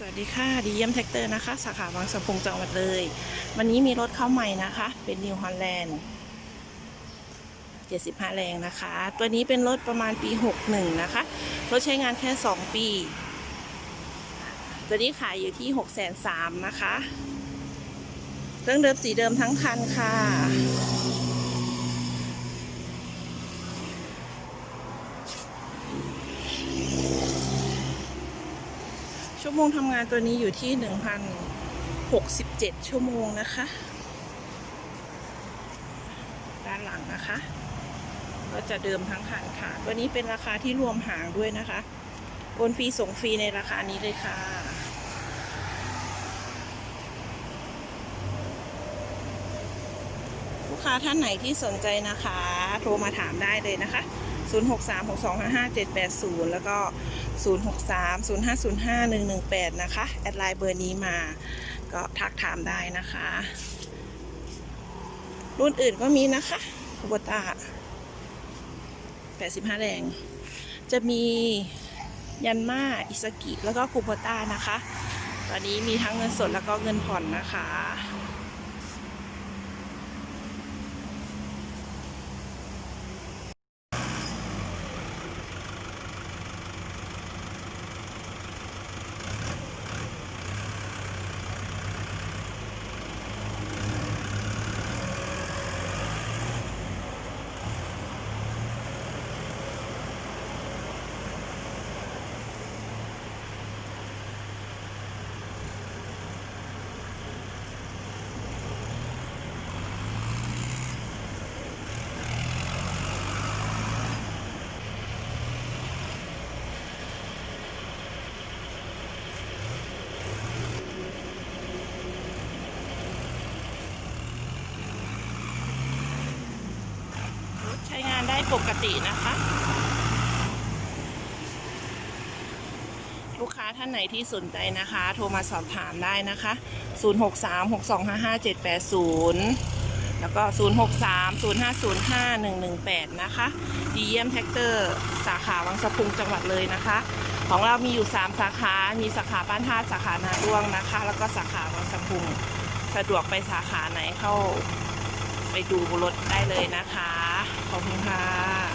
สวัสดีค่ะดีเยี่ยมแท็กเตอร์นะคะ สาขาบางสะพุงจังหวัดเลย วันนี้มีรถเข้าใหม่นะคะ เป็นนิวฮอลแลนด์75 แรงนะคะ ตัวนี้เป็นรถประมาณปี 61 นะคะ รถใช้งานแค่ 2 ปี ตัวนี้ขายอยู่ที่6 3 0 0 0นะคะ เครื่องเดิมสีเดิมทั้งคันค่ะ ชั่วโมงทำงานตัวนี้อยู่ที่ 1,067 ชั่วโมงนะคะ ด้านหลังนะคะ ก็จะเดิมทั้งคันค่ะตัวนี้เป็นราคาที่รวมหางด้วยนะคะโอนฟรีส่งฟรีในราคานี้เลยค่ะ ลูกค้าท่านไหนที่สนใจนะคะ โทรมาถามได้เลยนะคะ 0636255780 แล้วก็ 0630505118 นะคะ แอดไลน์เบอร์นี้มา ก็ทักถามได้นะคะ รุ่นอื่นก็มีนะคะคูบต้า85 แรง จะมียันมาอิสกิ แล้วก็คูบต้านะคะ ตอนนี้มีทั้งเงินสดแล้วก็เงินผ่อนนะคะ ช้งานได้ปกตินะคะ ลูกค้าท่านไหนที่สนใจนะคะ โทรมาสอบถามได้นะคะ 0636255780 แล้วก็ 0630505118 นะคะ ดีเยี่ยมแท็กเตอร์ สาขาวังสะพุงจังหวัดเลยนะคะ ของเรามีอยู่ 3 สาขา มีสาขาบ้านท่าสาขานาด้วงนะคะ แล้วก็สาขาวังสะพุง สะดวกไปสาขาไหนเข้าไปดูรถได้เลยนะคะ ขอบคุณค่ะ